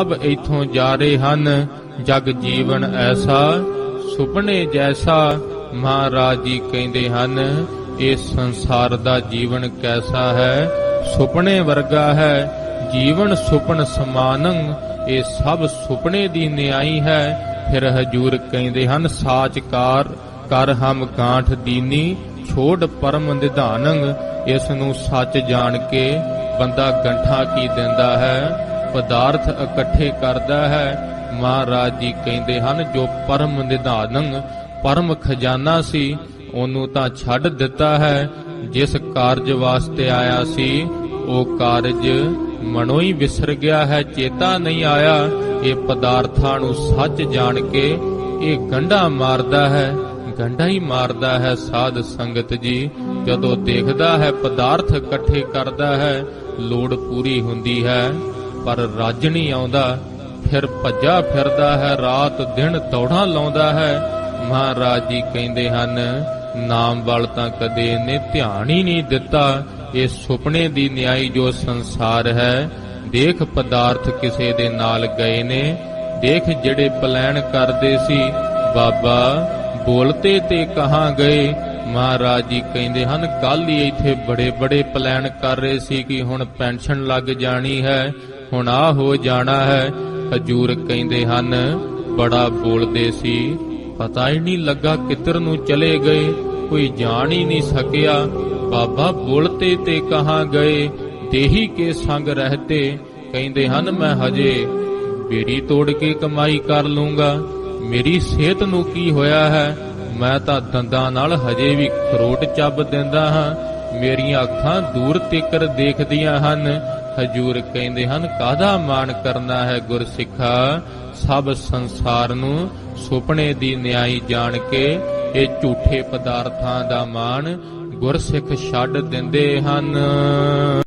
ਸਭ ਇਥੋਂ ਜਾ ਰਹੇ ਹਨ, ਜਗ ਜੀਵਨ ਐਸਾ, ਸੁਪਨੇ ਜੈਸਾ, ਮਹਾਰਾਜ ਜੀ ਕਹਿੰਦੇ ਹਨ, ਇਹ ਸੰਸਾਰ ਦਾ ਜੀਵਨ ਕੈਸਾ ਹੈ? ਸੁਪਨੇ ਵਰਗਾ ਹੈ, ਜੀਵਨ ਸੁਪਨ ਸਮਾਨੰ, ਇਹ ਸਭ ਸੁਪਨੇ ਦੀ ਨਿਆਈ ਹੈ। ਫਿਰ ਹਜੂਰ ਕਹਿੰਦੇ ਹਨ, ਸਾਚਕਾਰ, ਕਰ ਹਮ ਗਾਂਠ ਦੀਨੀ, ਛੋੜ ਪਰਮ ਨਿਧਾਨੰ, ਇਸ ਨੂੰ ਸੱਚ ਜਾਣ ਕੇ ਬੰਦਾ ਗੰਠਾ ਕੀ ਦਿੰਦਾ ਹੈ? ਪਦਾਰਥ ਇਕੱਠੇ ਕਰਦਾ ਹੈ। ਮਹਾਰਾਜ ਜੀ ਕਹਿੰਦੇ ਹਨ, ਜੋ ਪਰਮ ਨਿਧਾਨੰ, ਪਰਮ ਖਜ਼ਾਨਾ ਸੀ, ਉਹਨੂੰ ਤਾਂ ਛੱਡ ਦਿੱਤਾ ਹੈ। ਜਿਸ ਕਾਰਜ ਵਾਸਤੇ ਆਇਆ ਸੀ, ਉਹ ਕਾਰਜ ਮਨੋਂ ਹੀ ਵਿਸਰ ਗਿਆ ਹੈ, ਚੇਤਾ ਨਹੀਂ ਆਇਆ। ਇਹ ਪਦਾਰਥਾਂ ਨੂੰ ਸੱਚ ਜਾਣ ਕੇ ਇਹ ਗੰਢਾ ਮਾਰਦਾ ਹੈ। ਗੰਢਾ ਹੀ ਮਾਰਦਾ ਹੈ ਸਾਧ ਸੰਗਤ ਜੀ। ਜਦੋਂ ਦੇਖਦਾ ਹੈ ਪਦਾਰਥ ਇਕੱਠੇ ਕਰਦਾ ਹੈ, ਲੋੜ ਪੂਰੀ ਹੁੰਦੀ ਹੈ। ਪਰ ਰੱਜ ਨਹੀਂ ਆਉਂਦਾ। ਫਿਰ ਭੱਜਾ ਫਿਰਦਾ ਹੈ, ਰਾਤ ਦਿਨ ਦੌੜਾਂ ਲਾਉਂਦਾ ਹੈ। ਮਹਾਰਾਜ ਜੀ ਕਹਿੰਦੇ ਹਨ, ਨਾਮ ਵੱਲ ਤਾਂ ਕਦੇ ਇਹਨੇ ਧਿਆਨ ਹੀ ਨਹੀਂ ਦਿੱਤਾ। ਇਹ ਸੁਪਨੇ ਦੀ ਨਿਆਈ ਜੋ ਸੰਸਾਰ ਹੈ, ਦੇਖ ਪਦਾਰਥ ਕਿਸੇ ਦੇ ਨਾਲ ਗਏ ਨੇ। ਦੇਖ ਜਿਹੜੇ ਪਲਾਨ ਕਰਦੇ ਸੀ, ਬਾਬਾ ਬੋਲਤੇ ਤੇ ਕਹਾਂ ਗਏ। ਮਹਾਰਾਜ ਜੀ ਕਹਿੰਦੇ ਹਨ ਕੱਲ ਹੀ ਇੱਥੇ ਬੜੇ ਬੜੇ ਪਲਾਨ ਕਰ ਰਹੇ ਸੀ ਕਿ ਹੁਣ ਪੈਨਸ਼ਨ ਲੱਗ ਜਾਣੀ ਹੈ। ਹੁਣ ਆ ਹੋ ਜਾਣਾ ਹੈ। ਹਜੂਰ ਕਹਿੰਦੇ ਹਨ, ਬੜਾ ਬੋਲਦੇ ਸੀ, ਪਤਾ ਹੀ ਨਹੀਂ ਲੱਗਾ ਕਿੱਧਰ ਨੂੰ ਚਲੇ ਗਏ, ਕੋਈ ਜਾਣ ਹੀ ਨਹੀਂ ਸਕਿਆ। ਬਾਬਾ ਬੋਲਤੇ ਤੇ ਕਹਾਂ ਗਏ, ਦੇਹੀ ਕੇ ਸੰਗ ਰਹਤੇ, ਕਹਿੰਦੇ ਹਨ ਮੈਂ ਹਜੇ, ਬੇੜੀ ਤੋੜ ਕੇ ਕਮਾਈ ਕਰ ਲੂੰਗਾ। ਮੇਰੀ ਸਿਹਤ ਨੂੰ ਕੀ ਹੋਇਆ ਹੈ? ਮੈਂ ਤਾਂ ਦੰਦਾਂ ਨਾਲ ਹਜੇ ਵੀ ਖਰੋਟ ਚੱਬ ਦਿੰਦਾ ਹਾਂ। ਮੇਰੀਆਂ ਅੱਖਾਂ ਦੂਰ ਤੀਕਰ ਦੇਖਦੀਆਂ ਹਨ। ਹਜੂਰ ਕਹਿੰਦੇ ਹਨ, ਕਾਹਦਾ ਮਾਣ ਕਰਨਾ ਹੈ ਗੁਰਸਿੱਖਾ? ਸਭ ਸੰਸਾਰ ਨੂੰ ਸੁਪਨੇ ਦੀ ਨਿਆਈ ਜਾਣ ਕੇ ਇਹ ਝੂਠੇ ਪਦਾਰਥਾਂ ਦਾ ਮਾਣ ਗੁਰਸਿੱਖ ਛੱਡ ਦਿੰਦੇ ਹਨ।